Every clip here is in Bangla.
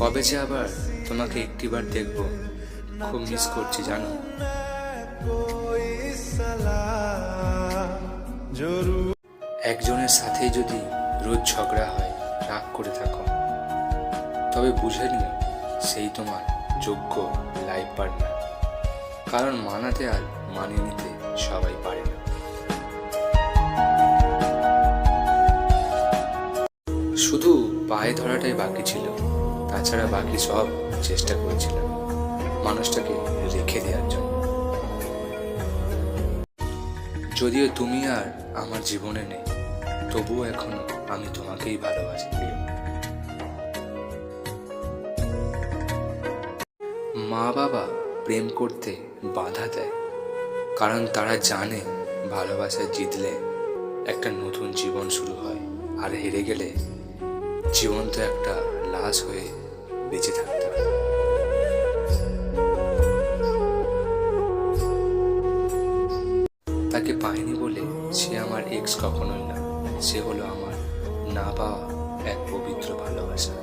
কবে যে আবার তোমাকে একটিবার দেখব, খুব মিস করছি, জানো। একজনের সাথেই যদি রোজ ঝগড়া হয়, রাগ করে থাকো। তবে বুঝে নিও, সেই তোমার যোগ্য লাইফ পার্টনার কারণ মানাতে আর মানিয়ে নিতে সবাই পারে না। শুধু পায়ে ধরাটাই বাকি ছিল। তাছাড়া বাকি সব চেষ্টা করেছিলাম মানুষটাকে রেখে দেওয়ার জন্য। যদিও তুমি আর আমার জীবনে নেই, তবুও এখনও আমি তোমাকেই ভালোবাসি মা বাবা প্রেম করতে বাধা দেয়, কারণ তারা জানে ভালোবাসা জিতলে একটা নতুন জীবন শুরু হয়, আর হেরে গেলে জীবন তো একটা লাশ হয়ে বেঁচে থাকতে তাকে পায়নি বলে সে আমার এক্স কখনোই না। সে হলো আমার না পাওয়া এক পবিত্র ভালোবাসা।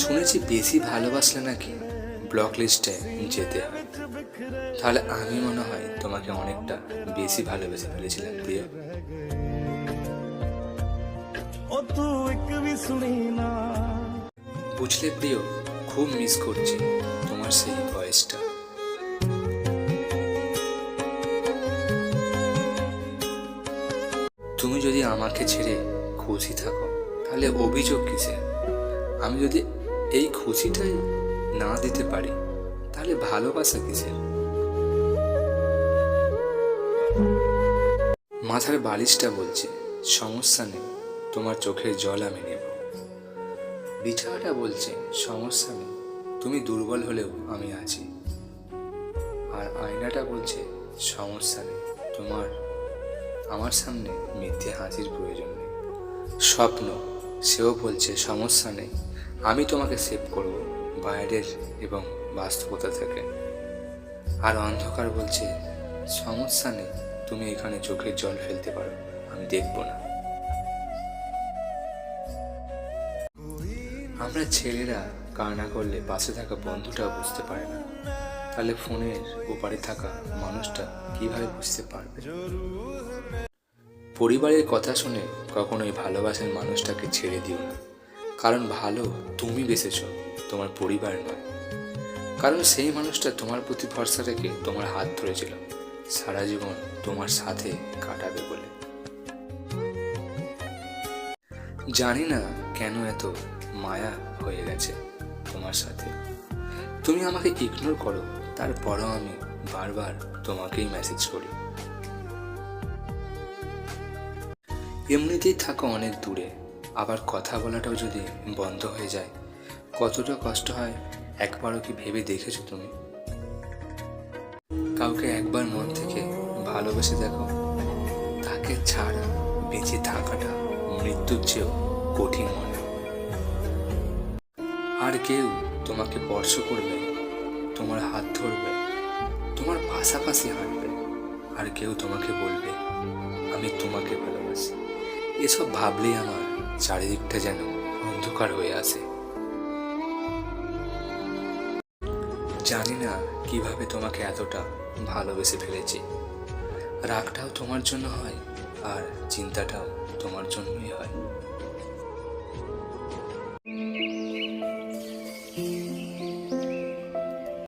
শুনেছি বেশি ভালোবাসলে নাকি ব্লক লিস্টে যেতে হয়। তাহলে আমি মনে হয় তোমাকে অনেকটা বেশি ভালোবেসে ফেলেছিলাম, প্রিয়। ও তুই কবি শুনি বুঝলে প্রিয়, খুব মিস করছি তোমার সেই ভয়েসটা তুমি যদি আমাকে ছেড়ে খুশি থাকো, তাহলে অভিযোগ কিসের আমি যদি এই খুশিটাই না দিতে পারি, তাহলে ভালোবাসা কিসের? মাথার বালিশটা বলছে, সমস্যা নেই, তোমার চোখের জল আমি নেব। বিছানাটা বলছে, সমস্যা নেই। তুমি দুর্বল হলেও আমি আছি। আর আয়নাটা বলছে, সমস্যা নেই। তোমার, আমার সামনে মিথ্যে হাসির প্রয়োজন নেই। স্বপ্ন, সেও বলছে, সমস্যা নেই। আমি তোমাকে সেভ করব বাইরের এবং বাস্তবতা থেকে। আর অন্ধকার বলছে, সমস্যা নেই, তুমি এখানে চোখের জল ফেলতে পারো, আমি দেখব না। আমরা ছেলেরা কান্না করলে পাশে থাকা বন্ধুটা বুঝতে পারে না। তাহলে ফোনের ওপারে থাকা মানুষটা কীভাবে বুঝতে পারবে? পরিবারের কথা শুনে কখনোই ভালোবাসার মানুষটাকে ছেড়ে দিও না। কারণ ভালো তুমি বেসেছ তোমার পরিবার নয়। কারণ সেই মানুষটা তোমার প্রতি ভরসা রেখে তোমার হাত ধরেছিল। সারা জীবন তোমার সাথে কাটাবে বলে। জানি না কেন এত মায়া হয়ে গেছে তোমার সাথে। তুমি আমাকে ইগনোর করো, তারপরও আমি বারবার তোমাকেই মেসেজ করি। এমনিতেই থাকো অনেক দূরে, আবার কথা বলাটাও যদি বন্ধ হয়ে যায়, কতটা কষ্ট হয় একবারও কি ভেবে দেখেছ তুমি? কাউকে একবার মন থেকে ভালোবেসে দেখো। তাকে ছাড়া বেঁচে থাকাটা মৃত্যুর চেয়েও কঠিন মনে। আর কেউ তোমাকে স্পর্শ করবে, তোমার হাত ধরবে, তোমার পাশাপাশি হাঁটবে, আর কেউ তোমাকে বলবে, আমি তোমাকে ভালোবাসি। এসব ভাবলেই আমার চারিদিকটা যেন অন্ধকার হয়ে আসে। জানি না কীভাবে তোমাকে এতটা ভালোবেসে ফেলেছি। রাগটাও তোমার জন্য হয়, আর চিন্তাটাও তোমার জন্যই হয়।